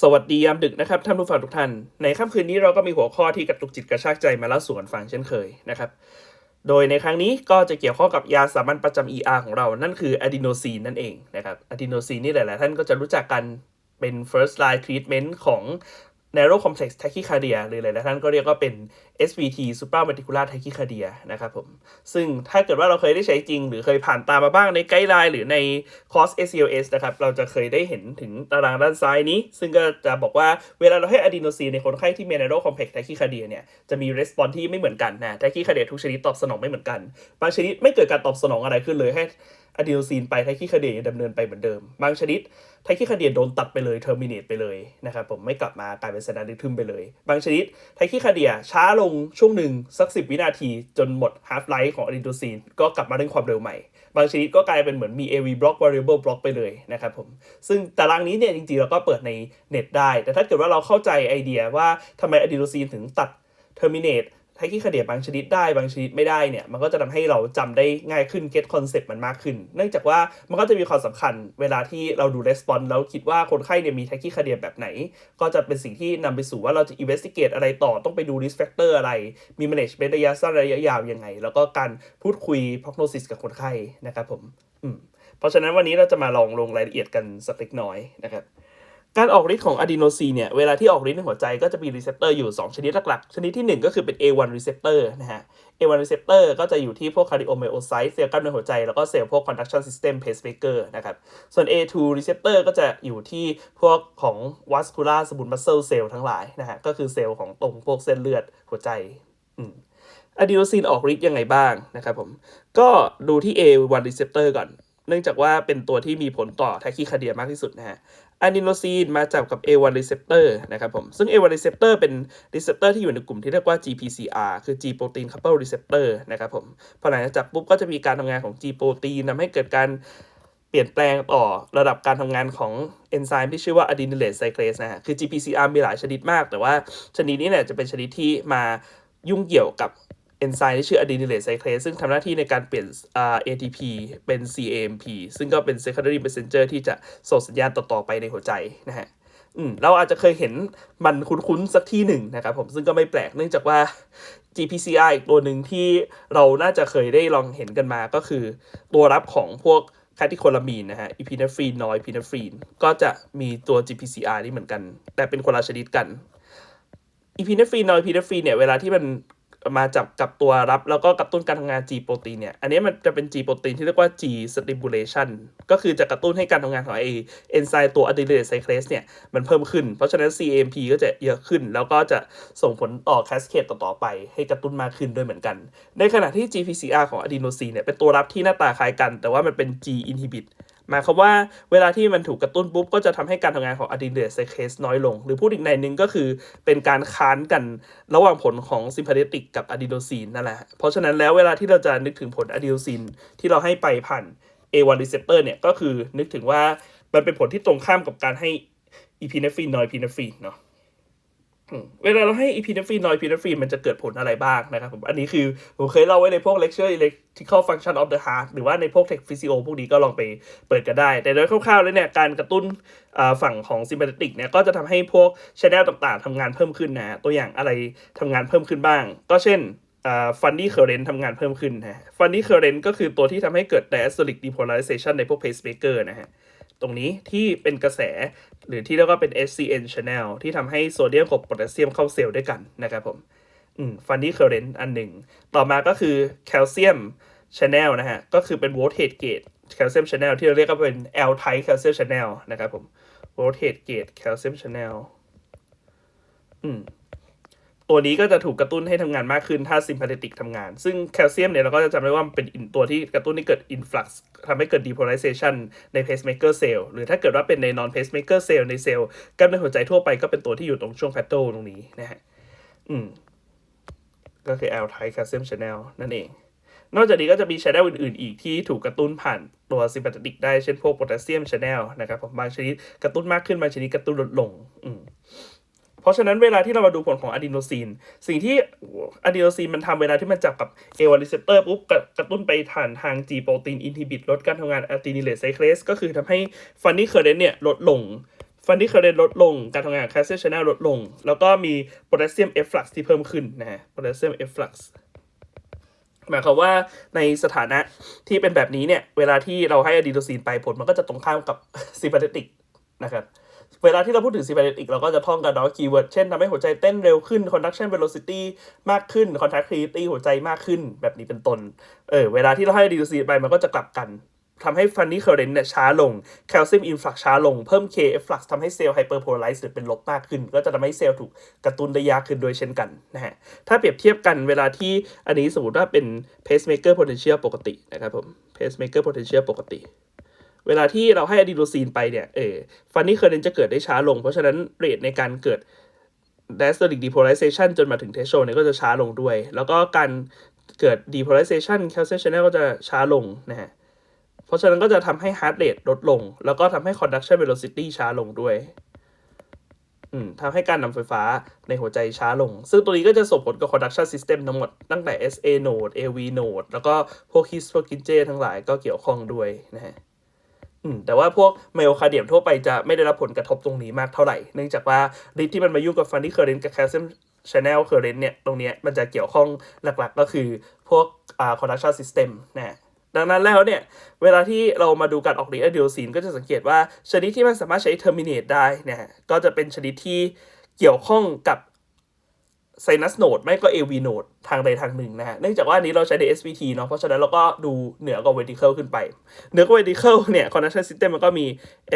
สวัสดียามดึกนะครับท่านผู้ฟังทุกท่าน ในค่ำคืนนี้เราก็มีหัวข้อที่กระตุกจิตกระชากใจมาเล่าสู่กันฟังเช่นเคยนะครับ โดยในครั้งนี้ก็จะเกี่ยวข้องกับยาสามัญประจำ ER ของเรา นั่นคืออะดีโนซีนนั่นเองนะครับอะดีโนซีนนี่หลาย ๆ ท่านก็จะรู้จักกันเป็น first line treatment ของ narrow complex tachycardia หรือหลายๆท่านก็เรียกว่าเป็น SVT supraventricular tachycardia นะครับผม ซึ่งถ้าเกิดว่าเราเคยได้ใช้จริง หรือเคยผ่านตามมาบ้างในไกด์ไลน์หรือในคอร์ส ACLS นะครับ เราจะเคยได้เห็นถึงตารางด้านซ้ายนี้ ซึ่งก็จะบอกว่าเวลาเราให้อะดีโนซีนในคนไข้ที่มี narrow complex tachycardia เนี่ย จะมี response ที่ไม่เหมือนกันนะ tachycardia ทุกชนิดตอบสนองไม่เหมือนกัน บางชนิดไม่เกิดการตอบสนองอะไรขึ้นเลยให้ อะดีโนซีนไปไทคิคาเดียดำเนินไปเหมือนเดิม บางชนิดไทคิคาเดียโดนตัดไปเลยเทอร์มิน e ไปเลยนะครับผมไม่กลับมากลายเป็นเซนาริทึมไปเลย บางชนิดไทคิคาเดียช้าลงช่วงหนึ่งสักสิวินาที จนหมดฮาร์ฟไลฟ์ของอะดีโนซีนก็กลับมาเร่งความเร็วใหม่ บางชนิดก็กลายเป็นเหมือนมี AV block variable block ไปเลยนะครับผมซึ่งตารางนี้เนี่ยจริงๆเราก็เปิดในเน็ตได้ แต่ถ้าเกิดว่าเราเข้าใจไอเดียว่าทำไมอะดีโนซีนถึงตัด terminate ไทคิคาเดียบางชนิดได้บางชนิดไม่ได้เนี่ยมันก็จะทำให้เราจำได้ง่ายขึ้น get concept มันมากขึ้น เนื่องจากว่ามันก็จะมีความสำคัญเวลาที่เราดู response แล้วคิดว่าคนไข้เนี่ยมีไทคิคาเดียแบบไหน ก็จะเป็นสิ่งที่นำไปสู่ว่าเราจะ investigate อะไรต่อต้องไปดู risk factor อะไร มี management ระยะสั้นระยะยาวยังไง แล้วก็การพูดคุย prognosis กับคนไข้นะครับผมอืมเพราะฉะนั้นวันนี้เราจะมาลองลงรายละเอียดกันสักเล็กน้อยนะครับ การออกฤทธิ์ของอะดีโนซีนเนี่ยเวลาที่ออกฤทธิ์ในหัวใจก็จะมีรีเซพเตอร์อยู่ 2 ชนิดหลักๆ ชนิดที่ 1 ก็คือเป็น A1 receptor นะฮะ A1 receptor ก็จะอยู่ที่พวก cardiomyocyte เซลล์กล้ามเนื้อหัวใจ แล้วก็เซลล์พวก conduction system pacemaker นะครับ ส่วน A2 receptor ก็จะอยู่ที่พวกของ vascular smooth muscle cell ทั้งหลายนะฮะก็คือเซลล์ของตรงพวกเส้นเลือดหัวใจอะดีโนซีนออกฤทธิ์ยังไงบ้างนะครับผมก็ดูที่ A1 receptor ก่อนเนื่องจากว่าเป็นตัวที่มีผลต่อแทคิคาเดียมากที่สุดนะฮะ อะดีโนซีนมาจากกับ A1 receptor นะครับผม ซึ่ง A1 receptor เป็น receptor ที่อยู่ในกลุ่มที่เรียกว่า GPCR คือ G protein couple receptor นะครับผม พอหลังจากจับปุ๊บก็จะมีการทำงานของ G protein ทำให้เกิดการเปลี่ยนแปลงต่อระดับการทำงานของเอนไซม์ที่ชื่อว่า adenylate cyclase นะฮะ คือ GPCR มีหลายชนิดมาก แต่ว่าชนิดนี้เนี่ยจะเป็นชนิดที่มายุ่งเกี่ยวกับ เอนไซม์ที่ชื่อ adenylate cyclase ซึ่งทำหน้าที่ในการเปลี่ยน ATP เป็น CAMP ซึ่งก็เป็น secondary messenger ที่จะส่งสัญญาณต่อ ๆ ไปในหัวใจนะฮะอืมเราอาจจะเคยเห็นมันคุ้นๆ สักที่หนึ่งนะครับผมซึ่งก็ไม่แปลกเนื่องจากว่า GPCR อีกตัวหนึ่งที่เราน่าจะเคยได้ลองเห็นกันมาก็คือ ตัวรับของพวกคาติโคลามีนนะฮะอีพีเนฟรีนนอยพีเนฟรีนก็จะมีตัว GPCR นี่เหมือนกัน แต่เป็นคนละชนิดกันอีพีเนฟรีนนอยพีเนฟรีนเนี่ยเวลาที่มัน มาจับกับตัวรับ แล้วก็กระตุ้นการทำงาน G โปรตีนเนี่ย อันนี้มันจะเป็น G โปรตีนที่เรียกว่า G stimulation ก็คือจะกระตุ้นให้การทำงานของไอเอนไซม์ตัว adenylate cyclase เนี่ย มันเพิ่มขึ้น เพราะฉะนั้น CAMP ก็จะเยอะขึ้น แล้วก็จะส่งผลต่อ cascade ต่อๆไป ให้กระตุ้นมากขึ้นด้วยเหมือนกัน ในขณะที่ GPCR ของ adenosine เนี่ยเป็นตัวรับที่หน้าตาคล้ายกัน แต่ว่ามันเป็น G inhibit หมายความว่าเวลาที่มันถูกกระตุ้นปุ๊บก็จะทำให้การทำงานของอะดรีนาลีนไซเคสน้อยลง หรือพูดอีกในนึงก็คือเป็นการค้านกันระหว่างผลของซิมพาเทติกกับอะดีโนซีนนั่นแหละ เพราะฉะนั้นแล้วเวลาที่เราจะนึกถึงผลอะดีโนซีนที่เราให้ไปผ่าน A1 receptor เนี่ยก็คือนึกถึงว่ามันเป็นผลที่ตรงข้ามกับการให้อีพีเนฟรีนนอยพีเนฟรีนเนาะ เวลาเราให้ epinephrine norepinephrine มันจะเกิดผลอะไรบ้างนะครับผมอันนี้คือ ผมเคยเล่าไว้ในพวก lecture electrical function of the heart หรือว่าในพวก tech physio พวกนี้ก็ลองไปเปิดกันได้ แต่โดยคร่าวๆแล้วเนี่ย การกระตุ้นฝั่งของ sympathetic เนี่ยก็จะทำให้พวก channel ต่างๆทำงานเพิ่มขึ้นนะ ตัวอย่างอะไรทำงานเพิ่มขึ้นบ้าง ก็เช่นอ่า funny current ทำงานเพิ่มขึ้นนะ funny current ก็คือตัวที่ทำให้เกิด diastolic depolarization ในพวก pacemaker นะฮะ ตรงนี้ที่เป็นกระแส หรือที่เรียกว่าเป็น SCN channel ที่ทำให้โซเดียมกับโพแทสเซียมเข้าเซลล์ด้วยกันนะครับผมฟันดี้เคอร์เรนต์อันหนึ่ง ต่อมาก็คือแคลเซียม channel นะฮะ ก็คือเป็น voltage gate แคลเซียม channel ที่เราเรียกว่าเป็น L type calcium channel นะครับผม voltage gate calcium channel อืม ตัวนี้ก็จะถูกกระตุ้นให้ทำงานมากขึ้นถ้า sympathetic ทำงาน ซึ่งแคลเซียมเนี่ยเราก็จะจำได้ว่ามันเป็นตัวที่กระตุ้นให้เกิด influx ทำให้เกิด depolarization ใน pacemaker cell หรือถ้าเกิดว่าเป็นใน non pacemaker cell ในเซลล์กล้ามเนื้อหัวใจทั่วไปก็เป็นตัวที่อยู่ตรงช่วง plateau ตรงนี้นะฮะอืมก็คือ L type calcium channel นั่นเอง นอกจากนี้ก็จะมี channel อื่นๆ อีกที่ถูกกระตุ้นผ่านตัว sympathetic ได้เช่นพวก potassium channel นะครับผมบางชนิดกระตุ้นมากขึ้นบางชนิดกระตุ้นลดลงอืม เพราะฉะนั้นเวลาที่เรามาดูผลของอะดีโนซีน สิ่งที่อะดีโนซีนมันทำเวลาที่มันจับกับเอวารีเซปเตอร์ปุ๊บกระกระตุ้นไปผ่านทาง G โปรตีนอินฮิบิตลดการทำงานอะดีนิเลตไซเคลสก็คือทำให้ฟันนี่เคอร์เรนเนี่ยลดลงฟันดี้เคอร์เรนลดลง การทำงานของแคลเซียมชแนลลดลง แล้วก็มีโพแทสเซียมเอฟฟลักซ์ที่เพิ่มขึ้นนะฮะโพแทสเซียมเอฟฟลักซ์หมายความว่าในสถานะที่เป็นแบบนี้เนี่ย เวลาที่เราให้อะดีโนซีนไปผลมันก็จะตรงข้ามกับซิมพาเทติกนะครับ เวลาที่เราพูดถึงซิมพาเทติกเราก็จะท่องกันเนาะคีย์เวิร์ดเช่นทำให้หัวใจเต้นเร็วขึ้น conduction velocity มากขึ้น contractility หัวใจมากขึ้น แบบนี้เป็นต้นเออเวลาที่เราให้ดีโนซีไปมันก็จะกลับกันทำให้ฟันนี่เคอร์เรนเนี่ยช้าลงแคลเซียมอินฟลักช้าลง เพิ่ม KF flux ทำให้เซลล์ไฮเปอร์โพลาไรซ์หรือเป็นลบมากขึ้น ก็จะทำให้เซลล์ถูกกระตุ้นได้ยากขึ้นโดยเช่นกันนะฮะ ถ้าเปรียบเทียบกันเวลาที่อันนี้สมมติว่าเป็น pacemaker potential ปกตินะครับผม pacemaker potential ปกติ เวลาที่เราให้อะดีโนซีนไปเนี่ยเออฟันนี่เคอร์เรนจะเกิดได้ช้าลง เพราะฉะนั้นเรทในการเกิด diastolic depolarization จนมาถึง threshold เนี่ยก็จะช้าลงด้วย แล้วก็การเกิด depolarization calcium channel ก็จะช้าลงนะฮะเพราะฉะนั้นก็จะทำให้ heart rate ลดลง แล้วก็ทำให้ conduction velocity ช้าลงด้วยอืมทำให้การนำไฟฟ้าในหัวใจช้าลง ซึ่งตัวนี้ก็จะส่งผลกับ conduction system ทั้งหมด ตั้งแต่ SA node AV node แล้วก็พวก his p o r k i n j ทั้งหลายก็เกี่ยวข้องด้วยนะฮะ อืมแต่ว่าพวกไมโอคาเดียมทั่วไปจะไม่ได้รับผลกระทบตรงนี้มากเท่าไหร่ เนื่องจากว่าฤทธิ์ที่มันมายุ่งกับฟันที่เคอร์เรนกับแคลเซียมชแนลเคอร์เรนเนี่ยตรงเนี้ยมันจะเกี่ยวข้องหลักๆ ก็คือพวกอ่า conduction system นะดังนั้นแล้วเนี่ย เวลาที่เรามาดูการออกฤทธิ์อะดีโอซีนก็จะสังเกตว่าชนิดที่มันสามารถใช้ terminate ได้นะฮะก็จะเป็นชนิดที่เกี่ยวข้องกับ ไซนัสโนดไม่ก็ AV โนดทางใดทางหนึ่งนะฮะ เนื่องจากว่าอันนี้เราใช้ใน SVT เนาะ เพราะฉะนั้นเราก็ดูเหนือกว่า vertical ขึ้นไป เหนือกว่า vertical เนี่ย connection system มันก็มี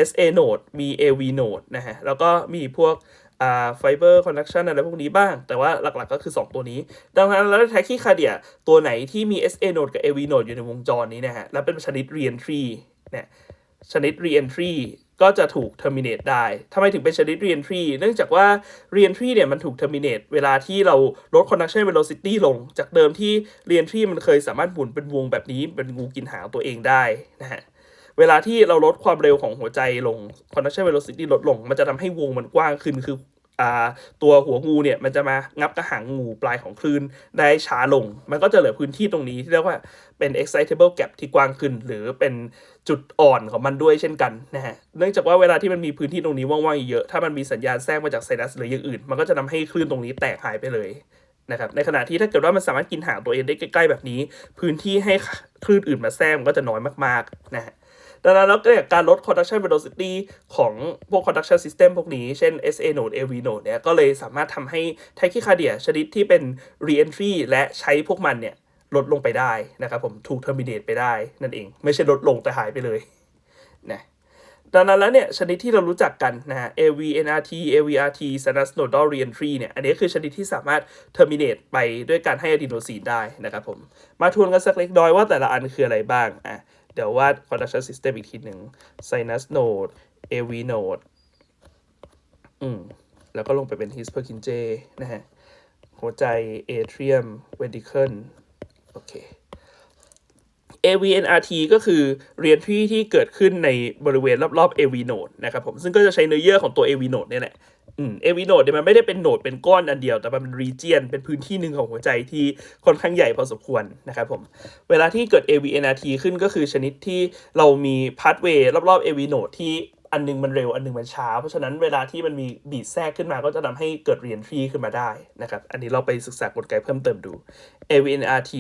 SA node มี AV node นะฮะ แล้วก็มีพวกอ่า fiber connection อะไรพวกนี้บ้าง แต่ว่าหลักๆก็คือ 2 ตัวนี้ ดังนั้นแล้วแท็กซี่คาเดียตัวไหนที่มี SA node กับ AV node อยู่ในวงจรนี้นะฮะ แล้วเป็นชนิด reentry เนี่ยชนิด reentry ก็จะถูก terminate ได้ทำไมถึงเป็นชนิด reentry เนื่องจากว่า reentry เนี่ยมันถูก terminate เวลาที่เราลด conduction velocity ลง จากเดิมที่ reentry มันเคยสามารถหมุนเป็นวงแบบนี้เป็นงูกินหางตัวเองได้นะฮะ เวลาที่เราลดความเร็วของหัวใจลง conduction velocity ลดลง มันจะทำให้วงมันกว้างขึ้น คือ ตัวหัวงูเนี่ยมันจะมางับกระหังงูปลายของคลื่นได้ช้าลง มันก็จะเหลือพื้นที่ตรงนี้ที่เรียกว่าเป็น excitable gap ที่กว้างขึ้น หรือเป็นจุดอ่อนของมันด้วยเช่นกันนะฮะ เนื่องจากว่าเวลาที่มันมีพื้นที่ตรงนี้ว่างๆเยอะ ถ้ามันมีสัญญาณแทรกมาจากไซนัสหรืออย่างอื่น มันก็จะทำให้คลื่นตรงนี้แตกหายไปเลยนะครับ ในขณะที่ถ้าเกิดว่ามันสามารถกินหางตัวเองได้ใกล้ๆแบบนี้ พื้นที่ให้คลื่นอื่นมาแทรกมันก็จะน้อยมากๆนะฮะ ดังนั้นแล้วเนี่ยการลด conduction velocity ของพวก conduction system พวกนี้ เช่น SA node AV node เนี่ย ก็เลยสามารถทำให้ tachycardia ชนิดที่เป็น reentry และใช้พวกมันเนี่ย ลดลงไปได้นะครับผม ถูก terminate ไปได้นั่นเอง ไม่ใช่ลดลงแต่หายไปเลยนะดังนั้นแล้วเนี่ยชนิดที่เรารู้จักกันนะฮะ AV NRT AVRT sinus nodal reentry เนี่ยอันนี้คือชนิดที่สามารถ terminate ไปด้วยการให้อะดีโนซีนได้นะครับผม มาทวนกันสักเล็กน้อยว่าแต่ละอันคืออะไรบ้างอะ เดี๋ยววาด conduction system อีกทีหนึ่ง sinus node AV node อืม แล้วก็ลงไปเป็น his Purkinje นะฮะ หัวใจ atrium ventricle โอเค AVNRT ก็คือ reentry ที่เกิดขึ้นในบริเวณรอบๆ AV node นะครับผม ซึ่งก็จะใช้เนื้อเยื่อของตัว AV node เนี่ยแหละ อืม AV node เนี่ยมันไม่ได้เป็นโหนดเป็นก้อนอันเดียว แต่มันเป็น region เป็นพื้นที่หนึ่งของหัวใจที่ค่อนข้างใหญ่พอสมควรนะครับผม เวลาที่เกิด AVNRT ขึ้นก็คือชนิดที่เรามี pathway รอบๆ AV node ที่อันหนึงมันเร็วอันหนึงมันช้า เพราะฉะนั้นเวลาที่มันมีบีดแทรกขึ้นมาก็จะทำให้เกิด reentry ขึ้นมาได้นะครับ อันนี้เราไปศึกษากลไกเพิ่มเติมดู AVNRT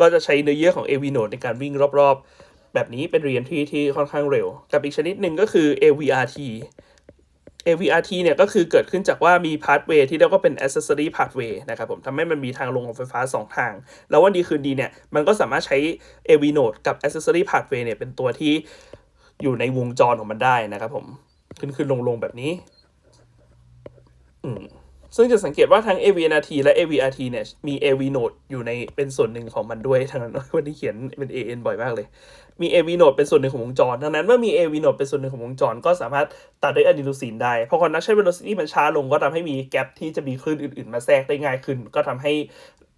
ก็จะใช้เนื้อเยื่อของ AV node ในการวิ่งรอบๆ แบบนี้เป็น reentry ที่ค่อนข้างเร็ว กับอีกชนิดหนึ่งก็คือ AVRT AVRT เนี่ยก็คือเกิดขึ้นจากว่ามีพาสเวย์ที่เรียกว่าเป็น accessory pathway นะครับผมทำให้มันมีทางลงของไฟฟ้า 2 ทาง แล้ววันดีคืนดีเนี่ย มันก็สามารถใช้ AV node กับ accessory pathway เนี่ยเป็นตัวที่อยู่ในวงจรของมันได้นะครับผม ขึ้นขึ้นลงลงแบบนี้ อืม ซึ่งจะสังเกตว่าทั้ง AVNRT และ AVRT เนี่ยมี AV node อยู่ในเป็นส่วนหนึ่งของมันด้วยทั้งนั้นวันนี้เขียนเป็น AN บ่อยมากเลย มี AV node เป็นส่วนหนึ่งของวงจรดังนั้นเมื่อมี AV node เป็นส่วนหนึ่งของวงจร ก็สามารถตัดด้วยอะดีโนซีนได้เพราะ conduction velocity มันช้าลงก็ทำให้มีแกลบที่จะมีคลื่นอื่นๆ มาแทรกได้ง่ายขึ้น ก็ทำให้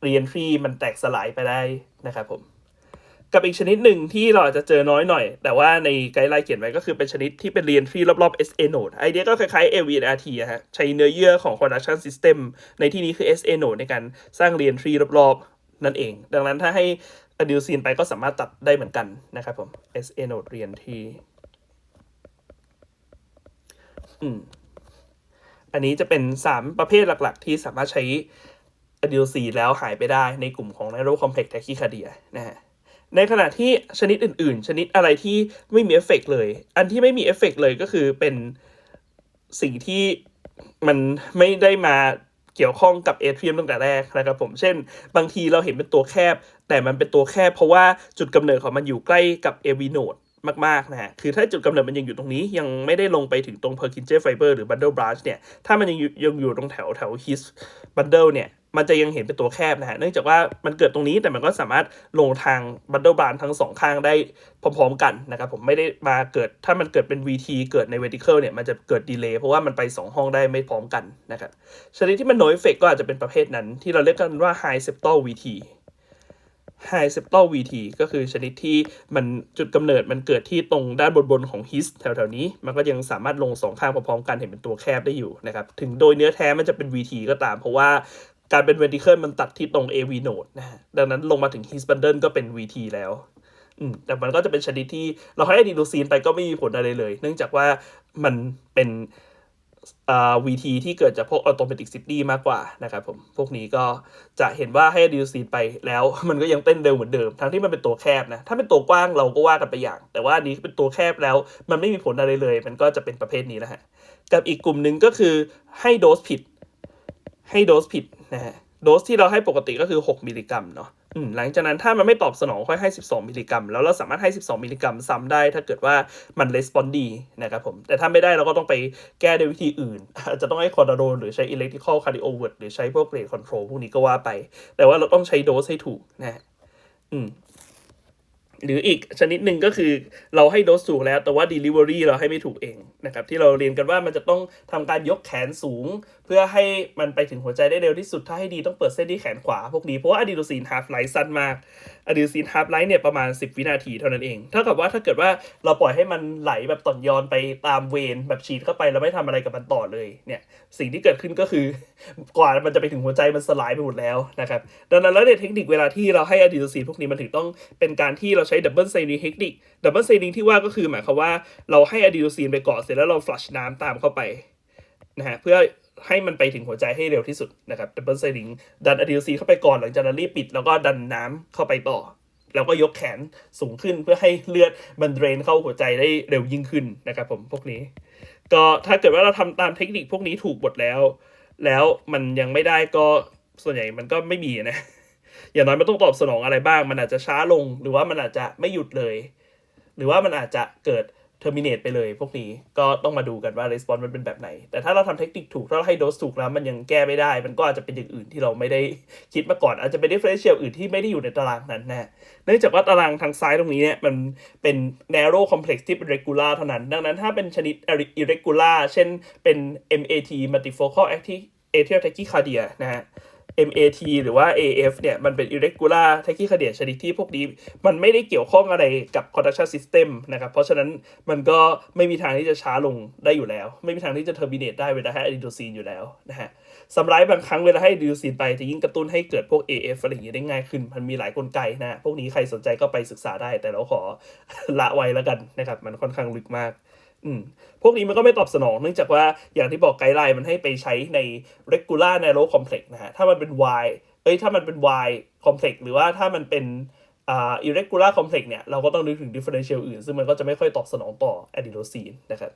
reentry มันแตกสลายไปได้นะครับผม กับอีกชนิดหนึ่งที่เราอาจจะเจอน้อยหน่อย แต่ว่าในไกด์ไลน์เขียนไว้ก็คือเป็นชนิดที่เป็น reentry รอบๆ SA node ไอเดียก็คล้ายๆ AVNRT อะฮะใช้เนื้อเยื่อของ conduction system ในที่นี้คือ SA node ในการสร้าง reentry รอบๆ นั่นเอง ดังนั้นถ้าให้อะดีโนซีนไปก็สามารถตัดได้เหมือนกันนะครับผม SA node reentry อือืมอันนี้จะเป็นสามประเภทหลักๆ ที่สามารถใช้อะดีโนซีนแล้วหายไปได้ในกลุ่มของ narrow complex tachycardia นะฮะ ในขณะที่ชนิดอื่น ๆ ชนิดอะไรที่ไม่มีเอฟเฟกต์เลย อันที่ไม่มีเอฟเฟกต์เลยก็คือเป็นสิ่งที่มันไม่ได้มาเกี่ยวข้องกับเอเทียมตั้งแต่แรกนะครับผม เช่น บางทีเราเห็นเป็นตัวแคบ แต่มันเป็นตัวแคบเพราะว่าจุดกำเนิดของมันอยู่ใกล้กับเอวีโนด มากๆนะฮะ คือถ้าจุดกำเนิดมันยังอยู่ตรงนี้ยังไม่ได้ลงไปถึงตรง Purkinje Fiber หรือ Bundle Branch เนี่ย ถ้ามันยังยังอยู่ตรงแถวแถว His Bundle เนี่ย มันจะยังเห็นเป็นตัวแคบนะฮะ เนื่องจากว่ามันเกิดตรงนี้แต่มันก็สามารถลงทาง Bundle Branch ทั้งสองข้างได้พร้อมๆกันนะครับ ผมไม่ได้มาเกิด ถ้ามันเกิดเป็น VT เกิดใน Vertical เนี่ย มันจะเกิดดีเลย์เพราะว่ามันไป 2 ห้องได้ไม่พร้อมกันนะครับชนิดที่มัน no effect ก็อาจจะเป็นประเภทนั้นที่เราเรียกกันว่า high septal VT high septal VT ก็คือชนิดที่มันจุดกำเนิดมันเกิดที่ตรงด้านบนบนของ his แถวๆนี้ มันก็ยังสามารถลงสองข้างพร้อมๆกันเห็นเป็นตัวแคบได้อยู่นะครับถึงโดยเนื้อแท้มันจะเป็น VT ก็ตาม เพราะว่าการเป็น vertical มันตัดที่ตรง AV node นะดังนั้นลงมาถึง his bundle ก็เป็น VT แล้วอืมแต่มันก็จะเป็นชนิดที่เราให้อะดีโนซีนไปก็ไม่มีผลอะไรเลย เนื่องจากว่ามันเป็น อ่า VT ที่เกิดจากพวก automatic city มากกว่านะครับผม พวกนี้ก็จะเห็นว่าให้ดีโนซีนไปแล้ว มันก็ยังเต้นเร็วเหมือนเดิม ทั้งที่มันเป็นตัวแคบนะ ถ้าเป็นตัวกว้างเราก็ว่ากันไปอย่าง แต่ว่าอันนี้เป็นตัวแคบแล้ว มันไม่มีผลอะไรเลย มันก็จะเป็นประเภทนี้นะฮะ กับอีกกลุ่มหนึ่งก็คือให้โดสผิด ให้โดสผิดนะฮะ โดสที่เราให้ปกติก็คือ 6 มิลลิกรัมเนาะ หลังจากนั้นถ้ามันไม่ตอบสนองค่อยให้ 12 มิลลิกรัม แล้วเราสามารถให้ 12 มิลลิกรัมซ้ำได้ ถ้าเกิดว่ามันレスปอนดีนะครับผม แต่ถ้าไม่ได้เราก็ต้องไปแก้ด้วยวิธีอื่น อาจจะต้องให้คอร์ดาโดนหรือใช้อิเล็กทริคอลคาร์ดิโอเวิร์ดหรือใช้พวกเกรดคอนโทรลพวกนี้ก็ว่าไป แต่ว่าเราต้องใช้โดสให้ถูกนะอืมหรืออีกชนิดหนึ่งก็คือเราให้โดสถูกแล้ว แต่ว่า Delivery เราให้ไม่ถูกเอง นะครับที่เราเรียนกันว่ามันจะต้องทำการยกแขนสูง เพื่อให้มันไปถึงหัวใจได้เร็วที่สุดถ้าให้ดีต้องเปิดเส้นที่แขนขวาพวกนี้เพราะว่าอะดีโนซีนฮาร์ฟไลท์สั้นมากอะดีโนซีนฮาร์ฟไลท์เนี่ยประมาณ 10 วินาทีเท่านั้นเองเท่ากับว่าถ้าเกิดว่าเราปล่อยให้มันไหลแบบต่อนยอนไปตามเวนแบบฉีดเข้าไปแล้วไม่ทำอะไรกับมันต่อเลยเนี่ยสิ่งที่เกิดขึ้นก็คือกว่ามันจะไปถึงหัวใจมันสลายไปหมดแล้วนะครับดังนั้นแล้วในเทคนิคเวลาที่เราให้อะดีโนซีนพวกนี้มันถึงต้องเป็นการที่เราใช้ดับเบิลไซนิงเทคนิคดับเบิลไซนิงที่ว่าก็คือหมายความว่าเราให้อะดีโนซีนไปก่อเร็จแล้วเราฟลัชน้ำตามเข้าไปนะฮะเพื่อให้มันไปถึงหัวใจให้เร็วที่สุดนะครับดับเบิลไซนิงดันอะดีโนซีเข้าไปก่อนหลังจากนั้นรีบปิด แล้วก็ดันน้ำเข้าไปต่อ แล้วก็ยกแขนสูงขึ้นเพื่อให้เลือดมันเดรนเข้าหัวใจได้เร็วยิ่งขึ้นนะครับผมพวกนี้ ก็ถ้าเกิดว่าเราทำตามเทคนิคพวกนี้ถูกหมดแล้ว แล้วมันยังไม่ได้ก็ส่วนใหญ่มันก็ไม่มีนะอย่างน้อยมันต้องตอบสนองอะไรบ้าง มันอาจจะช้าลง หรือว่ามันอาจจะไม่หยุดเลย หรือว่ามันอาจจะเกิด terminate ไปเลยพวกนี้ก็ต้องมาดูกันว่า response มันเป็นแบบไหน แต่ถ้าเราทำเทคนิคถูกถ้าเราให้โดสถูกแล้วมันยังแก้ไม่ได้ มันก็อาจจะเป็นอย่างอื่นที่เราไม่ได้คิดมาก่อน อาจจะเป็น differential อื่นที่ไม่ได้อยู่ในตารางนั้นนะเนื่องจากว่าตารางทางซ้ายตรงนี้เนี่ยมันเป็น narrow complex ที่เป็น regular เท่านั้น ดังนั้นถ้าเป็นชนิด irregular เช่นเป็น MAT multifocal atrial tachycardia นะฮะ MAT หรือว่า AF เนี่ย มันเป็น irregular tachycardia ชนิดที่พวกนี้ มันไม่ได้เกี่ยวข้องอะไรกับ conduction system นะครับ เพราะฉะนั้นมันก็ไม่มีทางที่จะช้าลงได้อยู่แล้ว ไม่มีทางที่จะ terminate ได้เวลาให้อะดีโนซีนอยู่แล้วนะฮะสำหรับบางครั้งเวลาให้ดีโนซีนไปจะยิ่งกระตุ้นให้เกิดพวก AF อะไรอย่างเงี้ยได้ง่ายขึ้น มันมีหลายกลไกนะ พวกนี้ใครสนใจก็ไปศึกษาได้ แต่เราขอละไว้แล้วกันนะครับ มันค่อนข้างลึกมาก อืมพวกนี้มันก็ไม่ตอบสนองเนื่องจากว่าอย่างที่บอกไกด์ไลน์มันให้ไปใช้ใน regular narrow complex นะฮะถ้ามันเป็น Y เอ้ยถ้ามันเป็น Y complex หรือว่าถ้ามันเป็นอ่า irregular complex เนี่ยเราก็ต้องนึกถึง differential อื่น ซึ่งมันก็จะไม่ค่อยตอบสนองต่อ adenosine นะครับ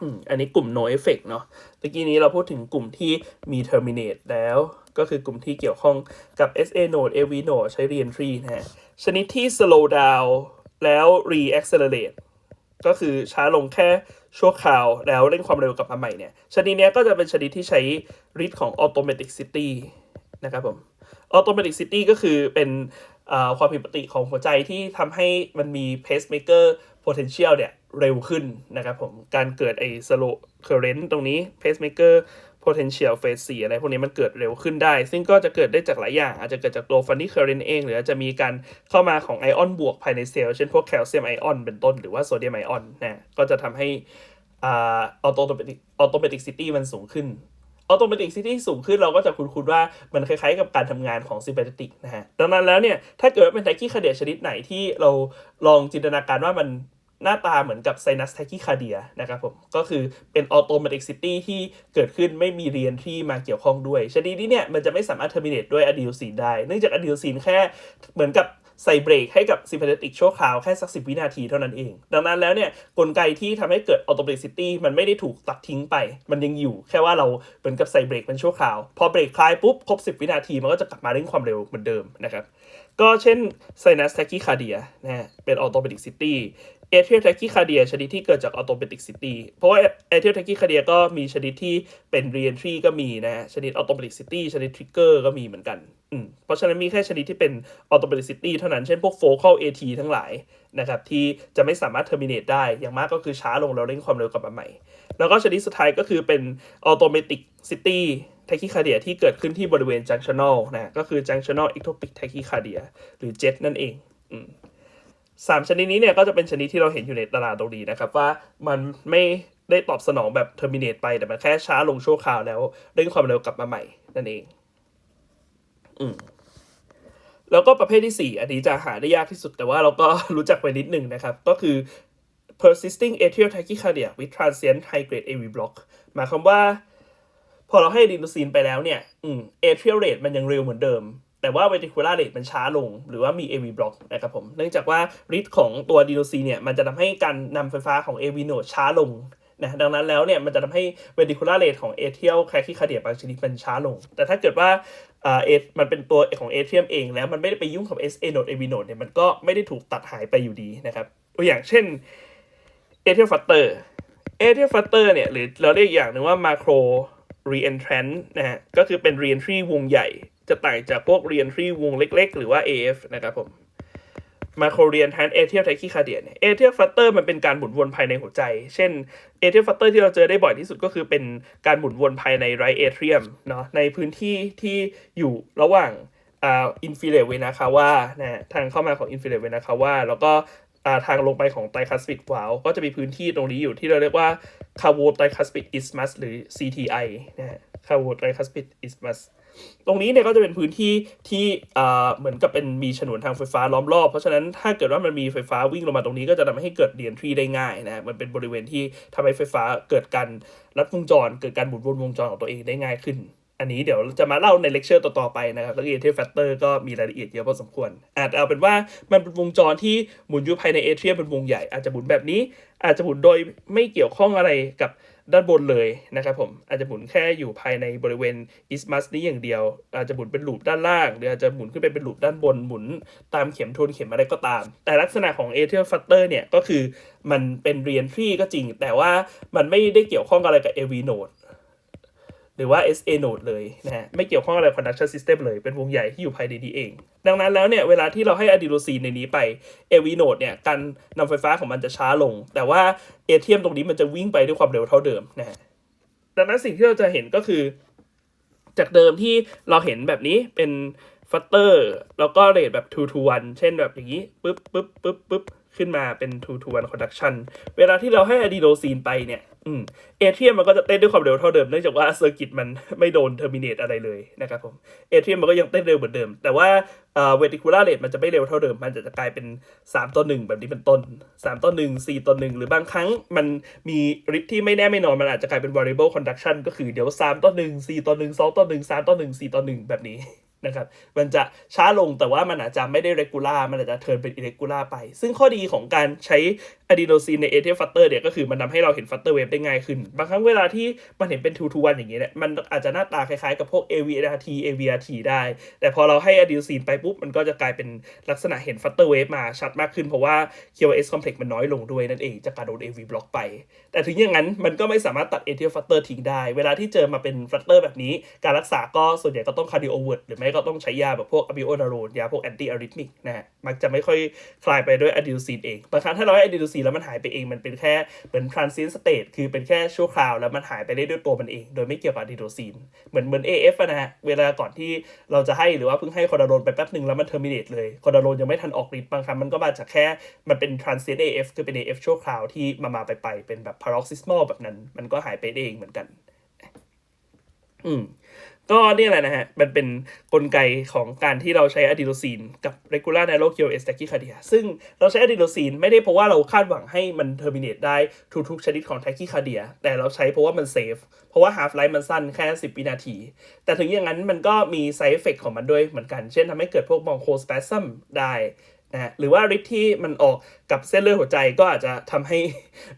อืมอันนี้กลุ่ม no effect เนาะตะกี้นี้เราพูดถึงกลุ่มที่มี terminate แล้ว ก็คือกลุ่มที่เกี่ยวข้องกับ SA node AV node ใช้ reentry นะฮะชนิดที่ slow down แล้ว re-accelerate ก็คือช้าลงแค่ชั่วคราวแล้วเร่งความเร็วกลับมาใหม่เนี่ย ชนิดนี้ก็จะเป็นชนิดที่ใช้ฤทธิ์ของ automatic city นะครับผม automatic city ก็คือเป็นความผิดปกติของหัวใจที่ทำให้มันมี pacemaker potential เนี่ยเร็วขึ้นนะครับผม การเกิดไอ้ slow current ตรงนี้ pacemaker potential phase 4อะไรพวกนี้มันเกิดเร็วขึ้นได้ ซึ่งก็จะเกิดได้จากหลายอย่าง อาจจะเกิดจากตัว funny current เอง หรืออาจจะมีการเข้ามาของไอออนบวกภายในเซลล์เช่นพวกแคลเซียมไอออนเป็นต้นหรือว่าโซเดียมไอออนนะก็จะทำให้อ่า automatic automatic city มันสูงขึ้น automatic city สูงขึ้นเราก็จะคุ้นๆว่ามันคล้ายๆกับการทำงานของ sympathetic นะฮะดังนั้นแล้วเนี่ยถ้าเกิดว่าเป็นไทคีคาเดียชนิดไหนที่เราลองจินตนาการว่ามัน หน้าตาเหมือนกับ sinus tachycardia นะครับผมก็คือเป็น automatic city ที่เกิดขึ้นไม่มีเรียนที่มาเกี่ยวข้องด้วย ชนิดนี้เนี่ยมันจะไม่สามารถ terminate ด้วย adenosine ได้ เนื่องจาก adenosine แค่เหมือนกับใส่เบรกให้กับ sympathetic ชั่วคราวแค่สัก10วินาทีเท่านั้นเอง ดังนั้นแล้วเนี่ยกลไกที่ทำให้เกิด automatic city มันไม่ได้ถูกตัดทิ้งไป มันยังอยู่ แค่ว่าเราเหมือนกับใส่เบรกเป็นชั่วคราว พอเบรกคลายปุ๊บครบ 10 วินาทีมันก็จะกลับมาเร่งความเร็วเหมือนเดิมนะครับ ก็เช่น sinus tachycardia นะฮะเป็น automatic city atrial tachycardia ชนิดที่เกิดจาก automatic city เพราะว่า atrial tachycardia ก็มีชนิดที่เป็น reentry ก็มีนะฮะชนิด automatic city ชนิด trigger ก็มีเหมือนกันอืมเพราะฉะนั้นมีแค่ชนิดที่เป็น automatic city เท่านั้นเช่นพวก focal AT ทั้งหลายนะครับที่จะไม่สามารถ terminate ได้ อย่างมากก็คือช้าลงแล้วเร่งความเร็วกลับมาใหม่ แล้วก็ชนิดสุดท้ายก็คือเป็น automatic city tachycardia ที่เกิดขึ้นที่บริเวณ junctional นะก็คือ junctional ectopic tachycardia หรือ JET นั่นเองอสามชนิดนี้เนี่ยก็จะเป็นชนิดที่เราเห็นอยู่ในตลาดตรงนี้นะครับ ว่ามันไม่ได้ตอบสนองแบบ terminate ไปแต่มันแค่ช้าลงชั่วคราวแล้วเร่งความเร็วกลับมาใหม่นั่นเอง อืมแล้วก็ประเภทที่ 4 อันนี้จะหาได้ยากที่สุดแต่ว่าเราก็รู้จักไปนิดหนึ่งนะครับ ก็คือ persisting atrial tachycardia with transient high grade AV block หมายความว่า พอเราให้ดรีนซีนไปแล้วเนี่ยอืม atrial rate มันยังเร็วเหมือนเดิม แต่ว่า ventricular rate มันช้าลง หรือว่ามี AV block นะครับผม เนื่องจากว่าฤทธิ์ของตัวดรีนซีนเนี่ยมันจะทำให้การนำไฟฟ้าของ AV node ช้าลงนะดังนั้นแล้วเนี่ยมันจะทำให้ ventricular rate ของ atrial tachycardia บางชนิดมันช้าลง แต่ถ้าเกิดว่าอ่าเอมันเป็นตัวของ atrium เองแล้วมันไม่ได้ไปยุ่งกับ SA node AV node เนี่ยมันก็ไม่ได้ถูกตัดหายไปอยู่ดีนะครับตัวอย่างเช่น atrial flutter atrial flutter เนี่ยหรือเราเรียกอย่างหนึ่งว่า macro reentrant นะฮะก็คือเป็น reentry วงใหญ่ จะต่างจากพวก reentry วงเล็ก ๆ หรือว่า AF นะครับผม macro reentrant atrial tachycardia เนี่ย atrial flutter มันเป็นการหมุนวนภายในหัวใจ เช่น atrial flutter ที่เราเจอได้บ่อยที่สุดก็คือเป็นการหมุนวนภายใน right atrium เนาะในพื้นที่ที่อยู่ระหว่างอ่า inferior vena cava นะทางเข้ามาของ inferior vena cava แล้วก็ ทางลงไปของ tricuspid valve ก็จะมีพื้นที่ตรงนี้อยู่ที่เราเรียกว่า cavo tricuspid isthmus หรือ CTI นะฮะ cavo tricuspid isthmus ตรงนี้เนี่ยก็จะเป็นพื้นที่ที่เหมือนกับเป็นมีฉนวนทางไฟฟ้าล้อมรอบ เพราะฉะนั้นถ้าเกิดว่ามันมีไฟฟ้าวิ่งลงมาตรงนี้ก็จะทำให้เกิดเดียนทรีได้ง่ายนะมันเป็นบริเวณที่ทำให้ไฟฟ้าเกิดการลัดวงจร เกิดการหมุนวนวงจรของตัวเองได้ง่ายขึ้น อันนี้เดี๋ยวจะมาเล่าในเลคเชอร์ต่อๆไปนะครับแล้วก็เอเทียแฟตเตอร์ก็มีรายละเอียดเยอะพอสมควร อาจเอาเป็นว่ามันเป็นวงจรที่หมุนอยู่ภายในเอเทียเป็นวงใหญ่ อาจจะหมุนแบบนี้ อาจจะหมุนโดยไม่เกี่ยวข้องอะไรกับด้านบนเลยนะครับผมอาจจะหมุนแค่อยู่ภายในบริเวณอิสมัสนี้อย่างเดียว อาจจะหมุนเป็นลูปด้านล่าง หรืออาจจะหมุนขึ้นไปเป็นลูปด้านบนหมุนตามเข็มทวนเข็มอะไรก็ตาม แต่ลักษณะของเอเทียฟัตเตอร์เนี่ยก็คือมันเป็นเรียนทรีก็จริง แต่ว่ามันไม่ได้เกี่ยวข้องอะไรกับ AV node หรือว่า SA node เลยนะฮะไม่เกี่ยวข้องอะไรกับ conduction system เลยเป็นวงใหญ่ที่อยู่ภายในนี้เอง ดังนั้นแล้วเนี่ย เวลาที่เราให้อะดีโนซีนในนี้ไป AV node เนี่ย การนำไฟฟ้าของมันจะช้าลง แต่ว่าเอเทียมตรงนี้มันจะวิ่งไปด้วยความเร็วเท่าเดิมนะฮะดังนั้นสิ่งที่เราจะเห็นก็คือ จากเดิมที่เราเห็นแบบนี้เป็นฟัตเตอร์แล้วก็เรทแบบ2 to 1เช่นแบบอย่างนี้ปึ๊บปึ๊บปึ๊บปึ๊บขึ้นมาเป็น2 to 1 conduction เวลาที่เราให้อะดีโนซีนไปเนี่ย เอเทียมมันก็จะเต้นด้วยความเร็วเท่าเดิมเนื่องจากว่าเซอร์กิตมันไม่โดนเทอร์มินเนตอะไรเลยนะครับผมเอเทียมมันก็ยังเต้นเร็วเหมือนเดิม แต่ว่าเวติคูล่าเรทมันจะไม่เร็วเท่าเดิม มันจะกลายเป็น 3ต่อ1แบบนี้เป็นต้น 3ต่อ1 4ต่อ1หรือบางครั้งมันมีฤทธิ์ที่ไม่แน่ไม่นอน มันอาจจะกลายเป็น variable conduction ก็คือเดี๋ยว 3ต่อ1 4ต่อ1 2ต่อ1 3ต่อ1 4ต่อ1แบบนี้ นะครับ มันจะช้าลงแต่ว่ามันอาจจะไม่ได้ regular มันอาจจะเทิร์นเป็น irregular ไป ซึ่งข้อดีของการใช้อะดีโนซีนใน ATF flutter เนี่ยก็คือมันทำให้เราเห็น flutter wave ได้ง่ายขึ้น บางครั้งเวลาที่มันเห็นเป็น2 to 1อย่างเงี้ยเนี่ยมันอาจจะหน้าตาคล้ายๆกับพวก AVRT AVRT ได้ แต่พอเราให้อะดีโนซีนไปปุ๊บ มันก็จะกลายเป็นลักษณะเห็น flutter wave มาชัดมากขึ้นเพราะว่า QoS complex มันน้อยลงด้วยนั่นเองจากการโดน AV block ไป แต่ถึงอย่างนั้นมันก็ไม่สามารถตัด ATF flutter ทิ้งได้ เวลาที่เจอมาเป็น flutter แบบนี้ การรักษาก็ส่วนใหญ่ก็ต้อง cardio word หรือไม่ก็ต้องใช้ยาแบบพวก abiraterone ยาพวก anti arrhythmic นะฮะมักจะไม่ค่อยคลายไปด้วยอะดีโนซีนเองบางครั้งถ้าเราให้อะดีโนซีนแล้วมันหายไปเองมันเป็นแค่เหมือน transient state คือเป็นแค่ชั่วคราวแล้วมันหายไปได้ด้วยตัวมันเอง โดยไม่เกี่ยวกับอะดีโนซีนเหมือนเหมือน AF อะนะฮะเวลาก่อนที่เราจะให้หรือว่าเพิ่งให้คอร์ดาโรนไปแป๊บหนึ่งแล้วมัน terminate เลยคอร์ดาโรนยังไม่ทันออกฤทธิ์บางครั้งมันก็มาจากแค่มันเป็น transient AF คือเป็น AF ชั่วคราวที่มามาไปไปเป็นแบบ paroxysmal แบบนั้น มันก็หายไปเองเหมือนกัน อืม ก็เนี่ยแหละนะฮะ มันเป็นกลไกของการที่เราใช้อะดีโนซีนกับ regular narrow-QoS tachycardia ซึ่งเราใช้อะดีโนซีนไม่ได้เพราะว่าเราคาดหวังให้มัน terminate ได้ทุกๆ ชนิดของ tachycardia แต่เราใช้เพราะว่ามัน safe เพราะว่า half life มันสั้นแค่ 10 วินาที แต่ถึงอย่างนั้นมันก็มี side effect ของมันด้วยเหมือนกัน เช่นทำให้เกิดพวก bronchospasm ได้ นะฮะหรือว่าฤทธิ์ที่มันออกกับเส้นเลือดหัวใจก็อาจจะทำให้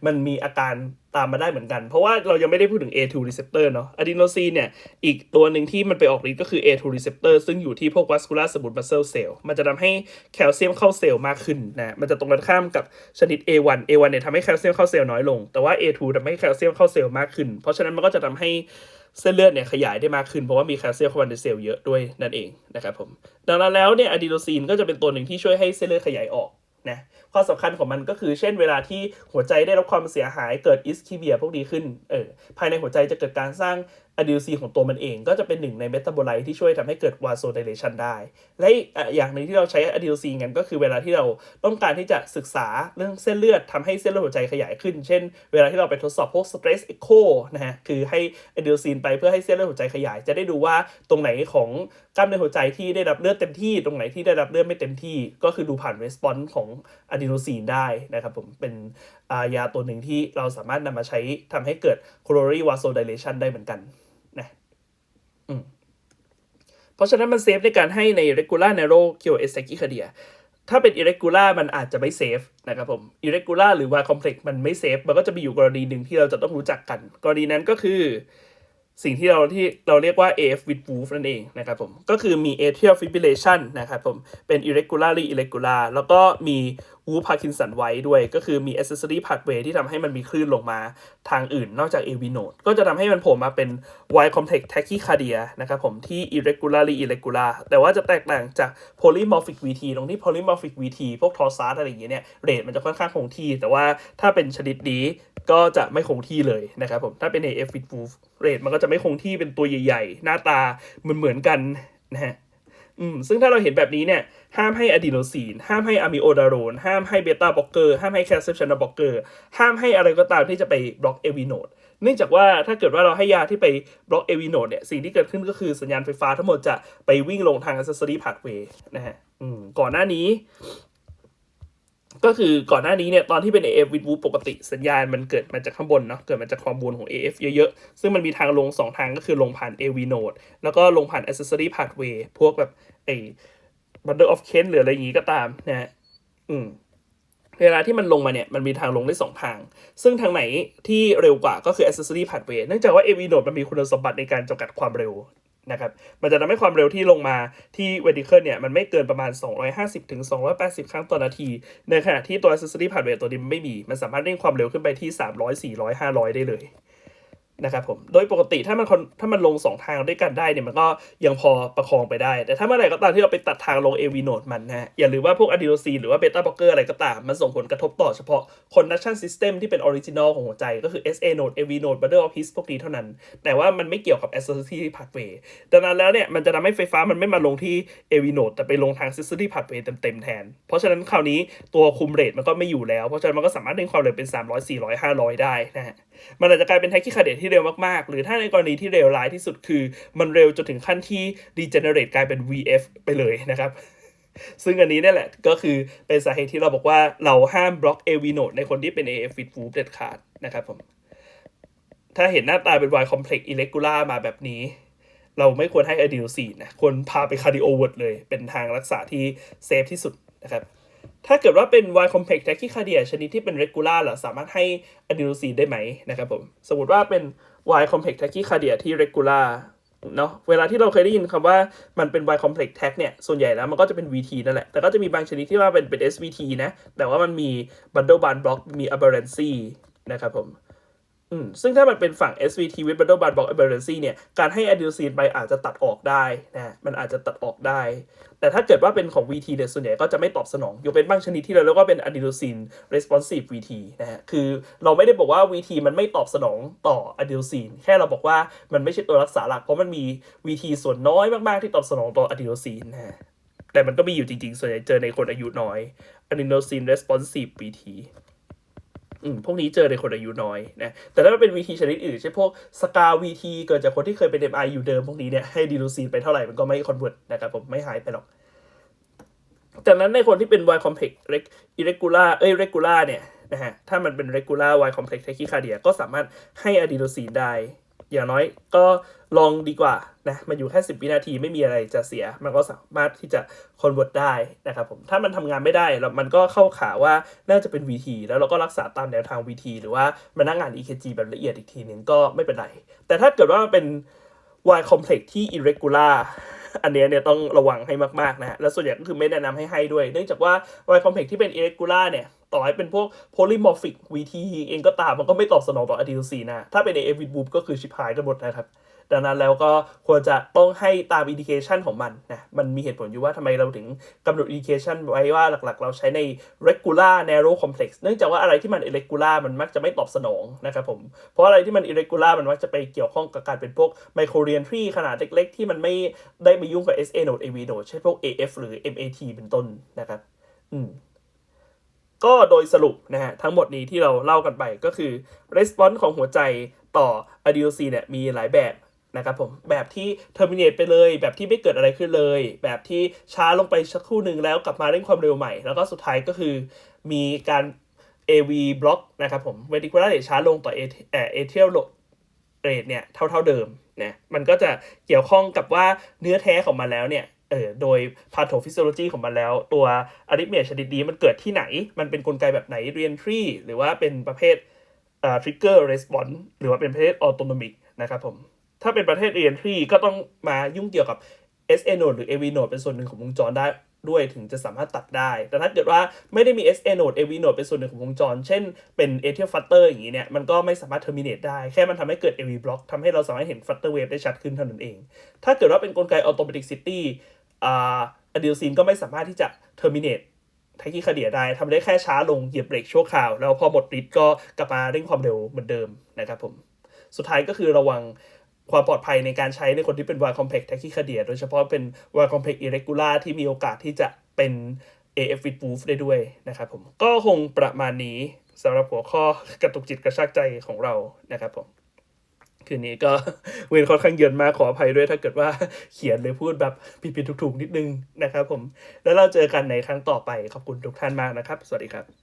มันมีอาการตามมาได้เหมือนกัน เพราะว่าเรายังไม่ได้พูดถึง A2 receptor เนาะอะดีโนซีนเนี่ย อีกตัวหนึ่งที่มันไปออกฤทธิ์ก็คือ A2 receptor ซึ่งอยู่ที่พวก vascular smooth muscle cell มันจะทำให้แคลเซียมเข้าเซลล์มากขึ้นนะ มันจะตรงกันข้ามกับชนิด A1 A1 เนี่ยทำให้แคลเซียมเข้าเซลล์น้อยลง แต่ว่า A2 ทำให้แคลเซียมเข้าเซลล์มากขึ้น เพราะฉะนั้นมันก็จะทำให้ เส้นเลือดเนี่ยขยายได้มากขึ้น เพราะว่ามีแคลเซียมเข้ามาในเซลล์เยอะด้วยนั่นเองนะครับผมดังนั้นแล้วเนี่ยอะดีโนซีนก็จะเป็นตัวหนึ่งที่ช่วยให้เส้นเลือดขยายออกนะข้อสำคัญของมันก็คือเช่นเวลาที่หัวใจได้รับความเสียหายเกิดอิสคิเบียพวกนี้ขึ้นเออภายในหัวใจจะเกิดการสร้าง อะดีโนซีของตัวมันเองก็จะเป็นหนึ่งในเมตาโบไลต์ที่ช่วยทำให้เกิดวาโซไดเลชันได้ และอีกอย่างหนึ่งที่เราใช้อะดีโนซีกันก็คือเวลาที่เราต้องการที่จะศึกษาเรื่องเส้นเลือดทำให้เส้นเลือดหัวใจขยายขึ้น เช่น เวลาที่เราไปทดสอบพวก stress echo นะฮะคือให้อะดีโนซีนไปเพื่อให้เส้นเลือดหัวใจขยาย จะได้ดูว่าตรงไหนของกล้ามเนื้อหัวใจที่ได้รับเลือดเต็มที่ ตรงไหนที่ได้รับเลือดไม่เต็มที่ ก็คือดูผ่าน response ของอะดีโนซีนได้นะครับผมเป็นายาตัวหนึ่งที่เราสามารถนำมาใช้ทำให้เกิด coronary vasodilation ได้เหมือนกัน เพราะฉะนั้นมันเซฟในการให้ใน regular narrow QoS tachycardia ถ้าเป็น irregular มันอาจจะไม่เซฟนะครับผม irregular หรือว่า complex มันไม่เซฟ มันก็จะมีอยู่กรณีหนึ่งที่เราจะต้องรู้จักกัน กรณีนั้นก็คือสิ่งที่เราที่เราเรียกว่า AF with wolf นั่นเองนะครับผม ก็คือมี atrial fibrillation นะครับผม เป็น irregularly irregular แล้วก็มี wolf parkinson white ด้วย ก็คือมี accessory pathway ที่ทำให้มันมีคลื่นลงมาทางอื่นนอกจาก AV node ก็จะทำให้มันโผล่มาเป็น wide complex tachycardia นะครับผมที่ irregularly irregular แต่ว่าจะแตกต่างจาก polymorphic VT ตรงที่ polymorphic VT พวก torsade อะไรอย่างเงี้ยเนี่ยเรทมันจะค่อนข้างคงที่ แต่ว่าถ้าเป็นชนิดนี้ก็จะไม่คงที่เลยนะครับผมถ้าเป็น AF with wolf เรทมันก็จะไม่คงที่เป็นตัวใหญ่ ๆ หน้าตาเหมือนเหมือนๆกันนะฮะอืมซึ่งถ้าเราเห็นแบบนี้เนี่ย ห้ามให้อะดีโนซีน ห้ามให้อะมิโอดารนห้ามให้เบต้าบล็อกเกอร์ ห้ามให้แคลเซียมชันนบล็อกเกอร์ ห้ามให้อะไรก็ตามที่จะไปบล็อกเอวีโนดเนื่องจากว่าถ้าเกิดว่าเราให้ยาที่ไปบล็อกเอวีโนดเนี่ยสิ่งที่เกิดขึ้นก็คือสัญญาณไฟฟ้าทั้งหมดจะไปวิ่งลงทาง accessory pathway นะฮะก่อนหน้านี้ ก็คือก่อนหน้านี้เนี่ยตอนที่เป็น AF with Whoop ปกติสัญญาณมันเกิดมาจากข้างบนเนาะเกิดมาจากความบนของ AF เยอะๆ ซึ่งมันมีทางลง 2 ทางก็คือลงผ่าน AV node แล้วก็ลงผ่าน accessory pathway พวกแบบไอ bundle of Kent หรืออะไรอย่างงี้ก็ตามนะฮะอืมเวลาที่มันลงมาเนี่ยมันมีทางลงได้ 2 ทาง ซึ่งทางไหนที่เร็วกว่าก็คือ accessory pathway เนื่องจากว่า AV node มันมีคุณสมบัติในการจำกัดความเร็วนะครับมันจะทำให้ความเร็วที่ลงมาที่ vertical เนี่ย มันไม่เกินประมาณ 250ถึง280 ครั้งต่อนาที ในขณะที่ตัว accessory pathway ตัวนี้มันไม่มี มันสามารถเร่งความเร็วขึ้นไปที่ 300 400 500 ได้เลย นะครับผม โดยปกติถ้ามันถ้ามันลง 2 ทางด้วยกันได้เนี่ยมันก็ยังพอประคองไปได้ แต่ถ้าเมื่อไหร่ก็ตามที่เราไปตัดทางลง AV node มันนะอย่าลืมว่าพวก adenosine หรือว่า beta blocker อะไรก็ตาม มันส่งผลกระทบต่อเฉพาะ conduction system ที่เป็น original ของหัวใจ ก็คือ SA node AV node bundle of His พวกนี้เท่านั้น แต่ว่ามันไม่เกี่ยวกับ accessory pathway ดังนั้นแล้วเนี่ยมันจะทำให้ไฟฟ้ามันไม่มาลงที่ AV node แต่ไปลงทาง accessory pathway เต็มๆแทน เพราะฉะนั้นคราวนี้ตัวคุมเรทมันก็ไม่อยู่แล้ว เพราะฉะนั้นมันก็สามารถเร่งความเร็วเป็น 300 400 500 ได้นะฮะ มันอาจจะกลายเป็นไทคิคาเดตที่เร็วมากๆ หรือถ้าในกรณีที่เร็วร้ายที่สุดคือ มันเร็วจนถึงขั้นที่ degenerate กลายเป็น VF ไปเลยนะครับซึ่งอันนี้นี่แหละก็คือเป็นสาเหตุที่เราบอกว่าเราห้ามบล็อก AV node ในคนที่เป็น AF with Wolf เด็ดขาดนะครับผม ถ้าเห็นหน้าตาเป็น Y complex irregular มาแบบนี้ เราไม่ควรให้อดีโนซีนนะ ควรพาไปคาร์ดิโอเวิร์ดเลย เป็นทางรักษาที่เซฟที่สุดนะครับ ถ้าเกิดว่าเป็น Y complex tachycardia ชนิดที่เป็น regular เหรอสามารถให้อะดีโนซีนได้ไหมนะครับผม สมมติว่าเป็น Y complex tachycardia ที่ regular เนาะเวลาที่เราเคยได้ยินคำว่ามันเป็น Y complex tach เนี่ย ส่วนใหญ่แล้วมันก็จะเป็น VT นั่นแหละ แต่ก็จะมีบางชนิดที่ว่าเป็นเป็น SVT นะ แต่ว่ามันมี bundle bar block มี aberrancy นะครับผม อืมซึ่งถ้ามันเป็นฝั่ง SVT with bundle bar block aberrancy เนี่ย การให้ adenosine ไปอาจจะตัดออกได้นะ มันอาจจะตัดออกได้ แต่ถ้าเกิดว่าเป็นของ VT เนี่ย ส่วนใหญ่ก็จะไม่ตอบสนองยกเป็นบางชนิดที่เราเรียกว่าเป็น adenosine responsive VT นะฮะ คือเราไม่ได้บอกว่า VT มันไม่ตอบสนองต่อ adenosine แค่เราบอกว่ามันไม่ใช่ตัวรักษาหลัก เพราะมันมี VT ส่วนน้อยมาก ๆ ที่ตอบสนองต่อ adenosine นะฮะ แต่มันก็มีอยู่จริง ๆ ส่วนใหญ่เจอในคนอายุน้อย adenosine responsive VT พวกนี้เจอในคนอายุน้อยนะ แต่ถ้ามันเป็นวีทีชนิดอื่นเช่นพวกสกาวีทีเกิดจากคนที่เคยเป็น MI อยู่เดิมพวกนี้เนี่ยให้ดีลูซีนไปเท่าไหร่มันก็ไม่คอนเวิร์ตนะครับผมไม่หายไปหรอก จากนั้นในคนที่เป็น Y complex irregular เอ้ย regular เนี่ยนะฮะถ้ามันเป็น regular Y complex tachycardia ก็สามารถให้อะดีโนซีนได้ อย่างน้อยก็ลองดีกว่านะมันอยู่แค่ 10 วินาทีไม่มีอะไรจะเสีย มันก็สามารถที่จะคอนเวิร์ตได้นะครับผมถ้ามันทำงานไม่ได้แล้วมันก็เข้าขาว่าน่าจะเป็น VT แล้วเราก็รักษาตามแนวทาง VT หรือว่ามานั่งงาน EKG แบบละเอียดอีกทีหนึ่งก็ไม่เป็นไร แต่ถ้าเกิดว่ามันเป็น Y complex ที่ irregular อันเนี้ยเนี่ยต้องระวังให้มากๆนะฮะและส่วนใหญ่ก็คือไม่แนะนำให้ให้ด้วย เนื่องจากว่า Y complex ที่เป็น irregular เนี่ย ต่อให้เป็นพวก polymorphic VT เองก็ตามมันก็ไม่ตอบสนองต่อ adenosine นะ ถ้าเป็น AF with boom ก็คือชิบหายกันหมดนะครับ ดังนั้นแล้วก็ควรจะต้องให้ตาม indication ของมันนะ มันมีเหตุผลอยู่ว่าทำไมเราถึงกำหนด indication ไว้ว่าหลักๆ เราใช้ใน regular narrow complex เนื่องจากว่าอะไรที่มัน irregular มันมักจะไม่ตอบสนองนะครับผม เพราะอะไรที่มัน irregular มันมักจะไปเกี่ยวข้องกับการเป็นพวก microreentry ขนาดเล็กๆ ที่มันไม่ได้ไปยุ่งกับ SA node AV node เช่นพวก AF หรือ MAT เป็นต้นนะครับ อืม ก็โดยสรุปนะฮะทั้งหมดนี้ที่เราเล่ากันไปก็คือ response ของหัวใจต่อ adenosine เนี่ยมีหลายแบบนะครับผมแบบที่ terminate ไปเลย แบบที่ไม่เกิดอะไรขึ้นเลย แบบที่ช้าลงไปสักครู่หนึ่งแล้วกลับมาเร่งความเร็วใหม่ แล้วก็สุดท้ายก็คือมีการ AV block นะครับผม ventricular rate ช้าลงต่อ at- เอ่อ atrial rate เนี่ยเท่าเท่าเดิมนะมันก็จะเกี่ยวข้องกับว่าเนื้อแท้ของมันแล้วเนี่ย เออโดย pathophysiology ของมันแล้ว ตัวอาริทเมียชนิดนี้มันเกิดที่ไหน มันเป็นนกลไกแบบไหน reentry หรือว่าเป็นประเภทอ่า trigger response หรือว่าเป็นประเภท autonomic นะครับผม ถ้าเป็นประเภท reentry ก็ต้องมายุ่งเกี่ยวกับ SA node หรือ AV node เป็นส่วนหนึ่งของวงจรได้ด้วยถึงจะสามารถตัดได้ แต่ถ้าเกิดว่าไม่ได้มี SA node AV node เป็นส่วนหนึ่งของวงจร เช่นเป็น atrial flutter อย่างนี้เนี่ย มันก็ไม่สามารถ terminate ได้ แค่มันทำให้เกิด AV block ทำให้เราสามารถเห็น flutter wave ได้ชัดขึ้นเท่านั้นเอง ถ้าเกิดว่าเป็นกลไก automaticity อ่า adenosine ก็ไม่สามารถที่จะ terminate ไทคิคาเดียได้ทำได้แค่ช้าลงเหยียบเบรกชั่วคราว แล้วพอหมดฤทธิ์ก็กลับมาเร่งความเร็วเหมือนเดิมนะครับผม สุดท้ายก็คือระวังความปลอดภัยในการใช้ในคนที่เป็น Y complex tachycardia โดยเฉพาะเป็น Y complex irregular ที่มีโอกาสที่จะเป็น AF with proof ได้ด้วยนะครับผม ก็คงประมาณนี้สำหรับหัวข้อกระตุกจิตกระชากใจของเรานะครับผม คืนนี้ก็เวรค่อนข้างเยินมาขออภัยด้วยถ้าเกิดว่าเขียนหรือพูดแบบผิดๆถูกๆนิดนึงนะครับผม แล้วเราเจอกันในครั้งต่อไปขอบคุณทุกท่านมากนะครับ สวัสดีครับ